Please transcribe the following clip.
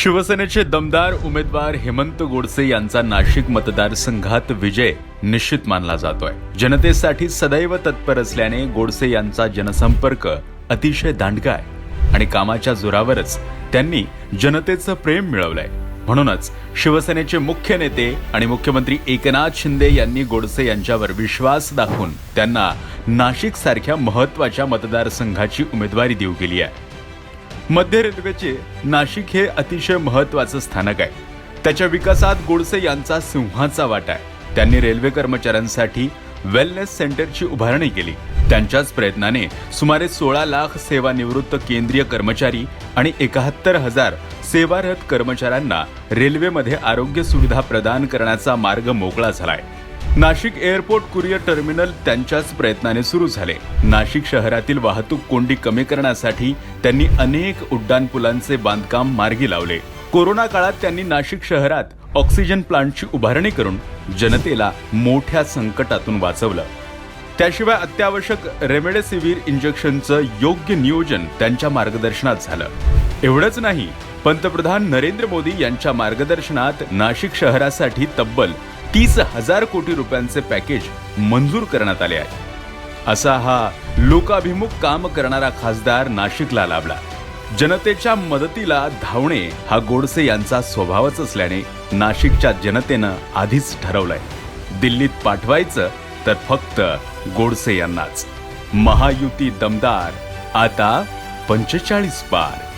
शिवसेनेचे दमदार उमेदवार हेमंत गोडसे यांचा नाशिक मतदारसंघात विजय निश्चित मानला जातोय. जनतेसाठी सदैव तत्पर असल्याने गोडसे यांचा जनसंपर्क अतिशय दांडगा आहे आणि कामाच्या जोरावरच त्यांनी जनतेचं प्रेम मिळवलंय. म्हणूनच शिवसेनेचे मुख्य नेते आणि मुख्यमंत्री एकनाथ शिंदे यांनी गोडसे यांच्यावर विश्वास दाखवून त्यांना नाशिक सारख्या महत्त्वाच्या मतदारसंघाची उमेदवारी देऊ केली आहे. मध्य रेल्वेचे नाशिक हे अतिशय महत्वाचं स्थानक आहे. त्याच्या विकासात गोडसे यांचा सिंहाचा वाटा आहे. त्यांनी रेल्वे कर्मचाऱ्यांसाठी वेलनेस सेंटरची उभारणी केली. त्यांच्याच प्रयत्नाने सुमारे सोळा लाख सेवानिवृत्त केंद्रीय कर्मचारी आणि एकाहत्तर हजार सेवारत कर्मचाऱ्यांना रेल्वेमध्ये आरोग्य सुविधा प्रदान करण्याचा मार्ग मोकळा झाला आहे नाशिक एअरपोर्ट कुरिअर टर्मिनल त्यांच्याच प्रयत्नाने सुरू झाले. नाशिक शहरातील वाहतूक कोंडी कमी करण्यासाठी त्यांनी अनेक उड्डाणपुलांचे बांधकाम मार्गी लावले. कोरोना काळात त्यांनी नाशिक शहरात ऑक्सिजन प्लांटची उभारणी करून जनतेला मोठ्या संकटातून वाचवलं. त्याशिवाय अत्यावश्यक रेमडेसिवीर इंजेक्शनचं योग्य नियोजन त्यांच्या मार्गदर्शनात झालं. एवढंच नाही पंतप्रधान नरेंद्र मोदी यांच्या मार्गदर्शनात नाशिक शहरासाठी तब्बल तीस हजार कोटी रुपयांचे पॅकेज मंजूर करण्यात आले आहे. असा हा लोकाभिमुख काम करणारा खासदार नाशिकला लाभला. जनतेच्या मदतीला धावणे हा गोडसे यांचा स्वभावच असल्याने नाशिकच्या जनतेनं आधीच ठरवलंय. दिल्लीत पाठवायचं तर फक्त गोडसे यांनाच. महायुती दमदार आता पंचेचाळीस पार.